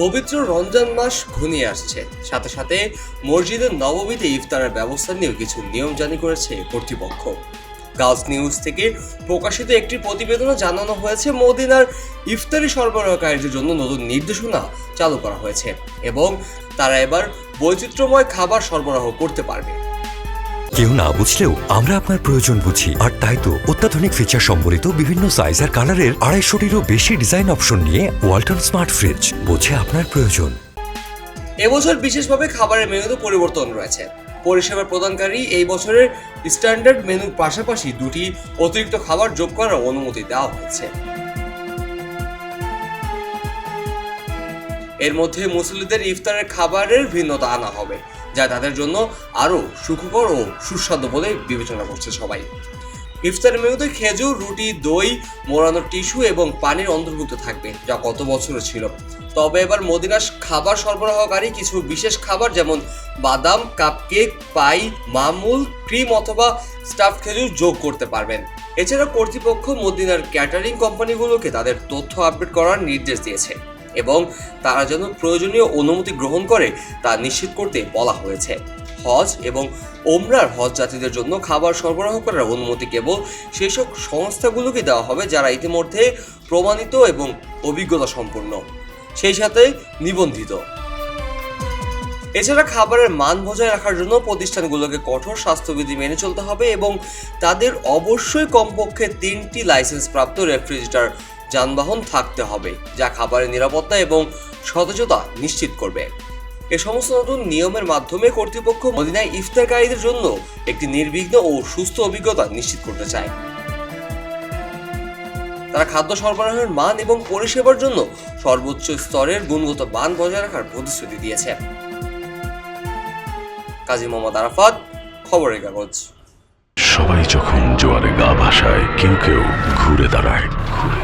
পবিত্র রমজান মাস ঘনিয়ে আসছে। সাথে সাথে মসজিদের নবমীতে ইফতারের ব্যবস্থা নিয়েও কিছু নিয়ম জারি করেছে কর্তৃপক্ষ। গালস নিউজ থেকে প্রকাশিত একটি প্রতিবেদনে জানানো হয়েছে, মদিনার ইফতারি সরবরাহকারীদের জন্য নতুন নির্দেশনা চালু করা হয়েছে এবং তারা এবার বৈচিত্র্যময় খাবার সরবরাহ করতে পারবে। কেউ না বুঝলেও আমরা আপনার প্রয়োজন বুঝি। আর তাই তো অত্যাধুনিক ফিচার সম্বলিত বিভিন্ন সাইজ আর কালারের আড়াইশোটিরও বেশি ডিজাইন অপশন নিয়ে ওয়ালটন স্মার্ট ফ্রিজ বোঝে আপনার প্রয়োজন। এবছর বিশেষভাবে খাবারের মেনুতে পরিবর্তন রয়েছে। পরিষেবা প্রদানকারী এই বছরের স্ট্যান্ডার্ড মেনুর পাশাপাশি দুটি অতিরিক্ত খাবার যোগ করার অনুমতি দেওয়া হয়েছে। এর মধ্যে মুসলিদের ইফতারের খাবারের ভিন্নতা আনা হবে, যা তাদের জন্য আরও সুখকর ও সুস্বাদু বলে বিবেচনা করছে সবাই। ইফতারের মেনুতে খেজুর, রুটি, দই, মোড়ানো টিস্যু এবং পানির অন্তর্ভুক্ত থাকবে, যা গত বছরও ছিল। তবে এবার মদিনাস খাবার সরবরাহকারী কিছু বিশেষ খাবার যেমন বাদাম, কাপকেক, পাই, মামুল, ক্রিম অথবা স্টাফ খেজুর যোগ করতে পারবেন। এছাড়া কর্তৃপক্ষ মদিনার ক্যাটারিং কোম্পানিগুলোকে তাদের তথ্য আপডেট করার নির্দেশ দিয়েছে। এবং তারা যেন প্রয়োজনীয় অনুমতি গ্রহণ করে তা নিশ্চিত করতে বলা হয়েছে। হজ এবং ওমরার হজ যাত্রীদের জন্য খাবার সরবরাহ করার অনুমতি কেবল সেই সব সংস্থাগুলোকে দেওয়া হবে যারা ইতিমধ্যে প্রমাণিত এবং অভিজ্ঞতা সম্পন্ন। সেই সাথে নিবন্ধিত। এছাড়া খাবারের মান বজায় রাখার জন্য প্রতিষ্ঠানগুলোকে কঠোর স্বাস্থ্যবিধি মেনে চলতে হবে এবং তাদের অবশ্যই কমপক্ষে তিনটি লাইসেন্স প্রাপ্ত রেফ্রিজারেটর যানবাহন থাকতে হবে, যা খাবারের নিরাপত্তা এবং সতেজতা নিশ্চিত করবে। এ সমস্ত নতুন নিয়মের মাধ্যমে কর্তৃপক্ষ মদিনায় ইফতারকারীদের জন্য একটি নির্বিঘ্ন ও সুস্থ অভিজ্ঞতা নিশ্চিত করতে চায়। তারা খাদ্য সরবরাহের মান এবং পরিষেবার জন্য সর্বোচ্চ স্তরের গুণগত মান বজায় রাখার প্রতিশ্রুতি দিয়েছে। কাজী মোহাম্মদ আরাফাত, খবরের কাগজ। সবাই যখন জোয়ারে গা ভাসায়, কেউ কেউ ঘুরে দাঁড়ায়। সময়